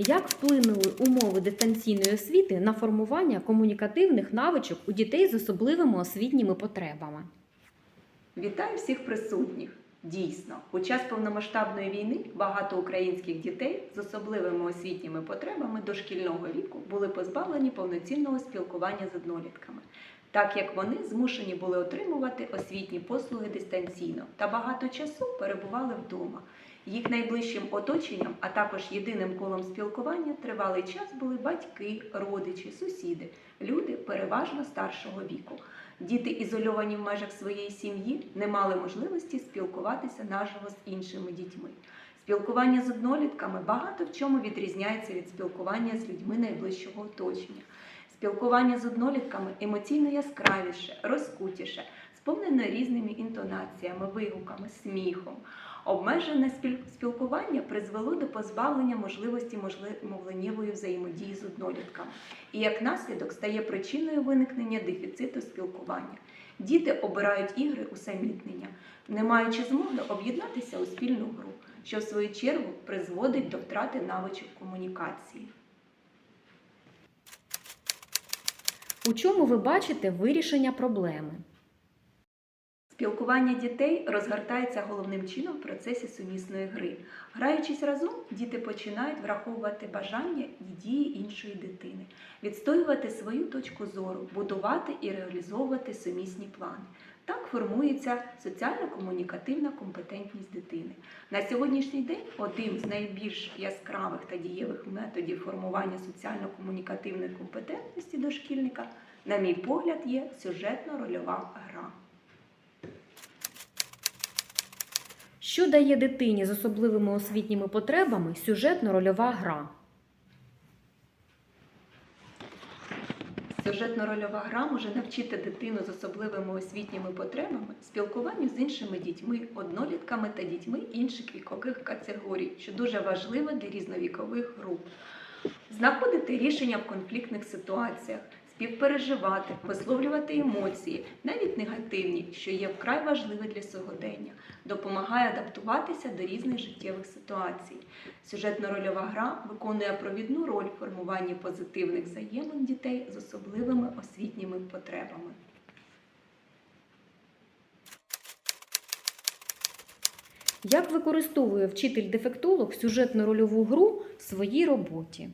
Як вплинули умови дистанційної освіти на формування комунікативних навичок у дітей з особливими освітніми потребами? Вітаю всіх присутніх! Дійсно, у час повномасштабної війни багато українських дітей з особливими освітніми потребами дошкільного віку були позбавлені повноцінного спілкування з однолітками, так як вони змушені були отримувати освітні послуги дистанційно та багато часу перебували вдома. Їх найближчим оточенням, а також єдиним колом спілкування тривалий час були батьки, родичі, сусіди, люди переважно старшого віку. Діти, ізольовані в межах своєї сім'ї, не мали можливості спілкуватися наживо з іншими дітьми. Спілкування з однолітками багато в чому відрізняється від спілкування з людьми найближчого оточення. Спілкування з однолітками емоційно яскравіше, розкутіше, сповнене різними інтонаціями, вигуками, сміхом. Обмежене спілкування призвело до позбавлення можливості можли- мовленнєвої взаємодії з однолітками і як наслідок стає причиною виникнення дефіциту спілкування. Діти обирають ігри усамітнення, не маючи змоги об'єднатися у спільну гру, що в свою чергу призводить до втрати навичок комунікації. У чому ви бачите вирішення проблеми? Спілкування дітей розгортається головним чином в процесі сумісної гри. Граючись разом, діти починають враховувати бажання і дії іншої дитини, відстоювати свою точку зору, будувати і реалізовувати сумісні плани. Так формується соціально-комунікативна компетентність дитини. На сьогоднішній день один з найбільш яскравих та дієвих методів формування соціально-комунікативної компетентності дошкільника, на мій погляд, є сюжетно-рольова гра. Що дає дитині з особливими освітніми потребами сюжетно-рольова гра? Сюжетно-рольова гра може навчити дитину з особливими освітніми потребами спілкуванню з іншими дітьми, однолітками та дітьми інших вікових категорій, що дуже важливо для різновікових груп. Знаходити рішення в конфліктних ситуаціях, співпереживати, висловлювати емоції, навіть негативні, що є вкрай важливе для сьогодення, допомагає адаптуватися до різних життєвих ситуацій. Сюжетно-рольова гра виконує провідну роль в формуванні позитивних взаємин дітей з особливими освітніми потребами. Як використовує вчитель-дефектолог сюжетно-рольову гру в своїй роботі?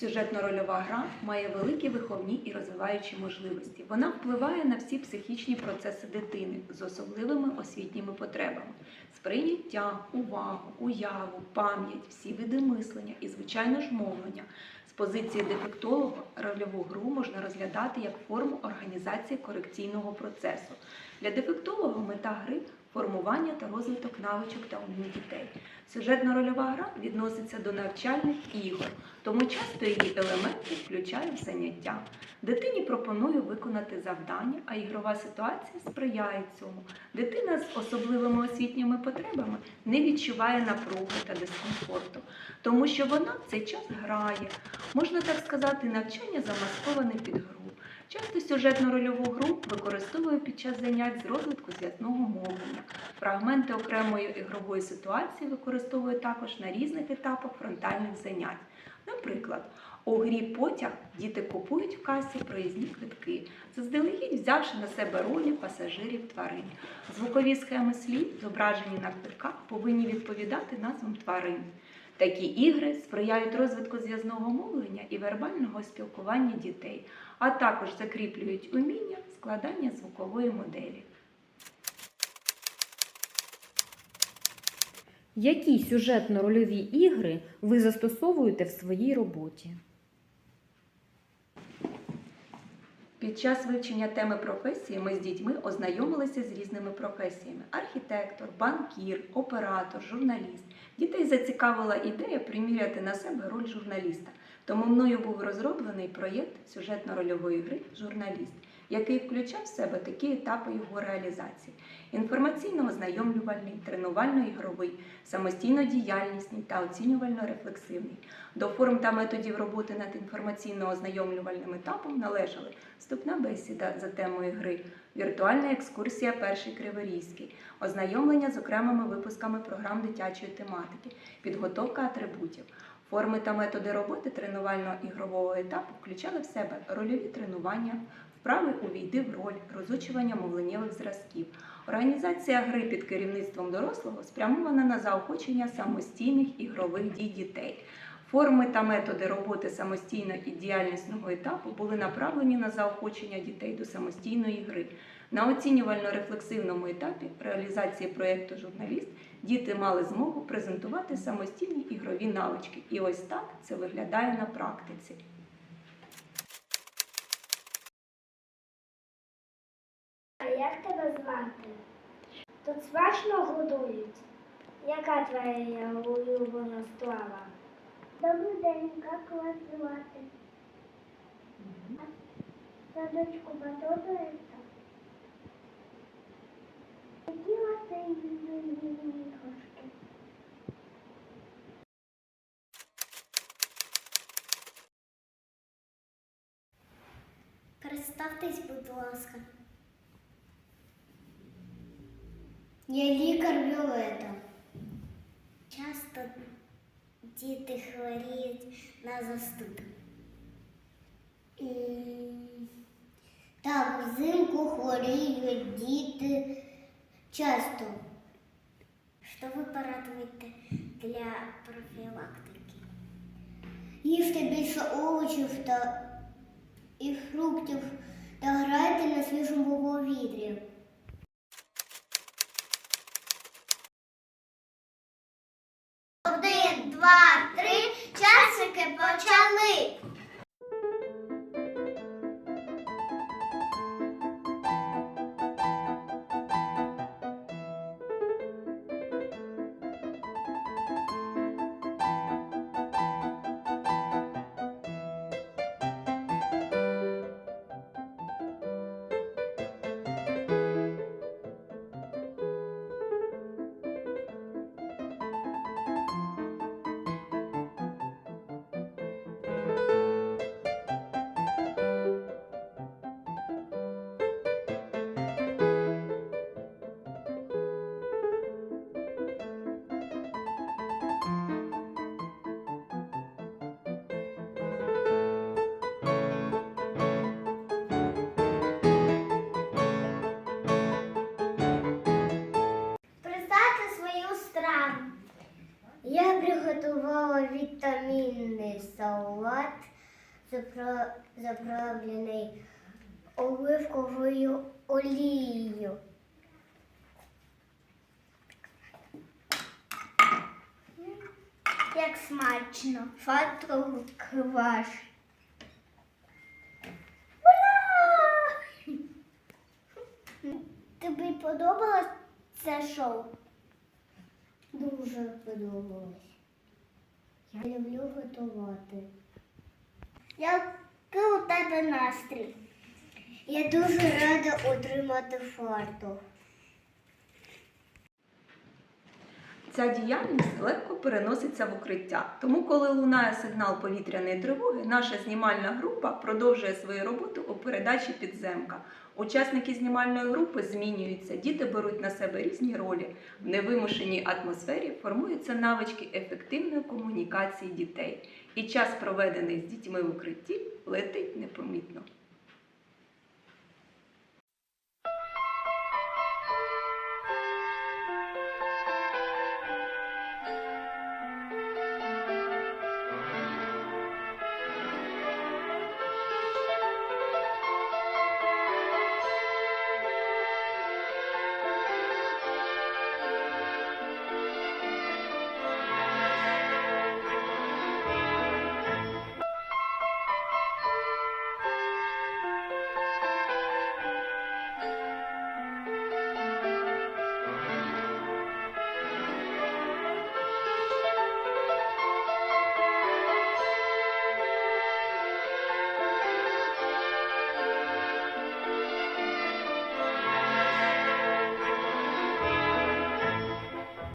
Сюжетно-рольова гра має великі виховні і розвиваючі можливості. Вона впливає на всі психічні процеси дитини з особливими освітніми потребами: сприйняття, увагу, уяву, пам'ять, всі види мислення і, звичайно ж, мовлення. З позиції дефектолога рольову гру можна розглядати як форму організації корекційного процесу. Для дефектолога мета гри формування та розвиток навичок та умінь дітей. Сюжетно-рольова гра відноситься до навчальних ігор, тому часто її елементи включають заняття. Дитині пропоную виконати завдання, а ігрова ситуація сприяє цьому. Дитина з особливими освітніми потребами не відчуває напруги та дискомфорту, тому що вона в цей час грає. Можна так сказати, навчання замасковане під гру. Часто сюжетно-рольову гру використовую під час занять з розвитку зв'язного мовлення. Фрагменти окремої ігрової ситуації використовую також на різних етапах фронтальних занять. Наприклад, у грі потяг діти купують в касі проїзні квитки, заздалегідь взявши на себе ролі пасажирів тварин. Звукові схеми слів, зображені на квитках, повинні відповідати назвам тварин. Такі ігри сприяють розвитку зв'язного мовлення і вербального спілкування дітей, а також закріплюють уміння складання звукової моделі. Які сюжетно-рольові ігри ви застосовуєте в своїй роботі? Під час вивчення теми професії ми з дітьми ознайомилися з різними професіями: архітектор, банкір, оператор, журналіст. Дітей зацікавила ідея приміряти на себе роль журналіста. Тому мною був розроблений проєкт сюжетно-рольової гри Журналіст. Який включав в себе такі етапи його реалізації: інформаційно-ознайомлювальний, тренувально-ігровий, самостійно-діяльнісний та оцінювально-рефлексивний. До форм та методів роботи над інформаційно-ознайомлювальним етапом належали вступна бесіда за темою гри, віртуальна екскурсія Перший Криворізький, ознайомлення з окремими випусками програм дитячої тематики, підготовка атрибутів. Форми та методи роботи тренувально-ігрового етапу включали в себе рольові тренування, вправи увійди в роль, розучування мовленнєвих зразків. Організація гри під керівництвом дорослого спрямована на заохочення самостійних ігрових дій дітей. Форми та методи роботи самостійно і діяльнісного етапу були направлені на заохочення дітей до самостійної гри. На оцінювально-рефлексивному етапі реалізації проєкту Журналіст діти мали змогу презентувати самостійні ігрові навички. І ось так це виглядає на практиці. А як тебе звати? Тут смачно годують. Яка твоя улюблена страва? Добрий день, як вас звати? Садочку подобається? Які у вас іграшки? Представтесь, будь ласка. Я лікар Віолета. Часто діти хворіють на застуду. Так, взимку хворіють діти часто. Що ви порадуєте для профілактики? Їжте більше овочів та і фруктів Почали. Заправлений оливковою олією. Як смачно, фату кваш. Ура! Тобі подобалось це шоу? Дуже подобалось. Я люблю готувати. Який у тебе настрій? Я дуже рада отримати фартух. Ця діяльність легко переноситься в укриття. Тому, коли лунає сигнал повітряної тривоги, наша знімальна група продовжує свою роботу у передачі підземка. Учасники знімальної групи змінюються, діти беруть на себе різні ролі. В невимушеній атмосфері формуються навички ефективної комунікації дітей. І час, проведений з дітьми в укритті, летить непомітно.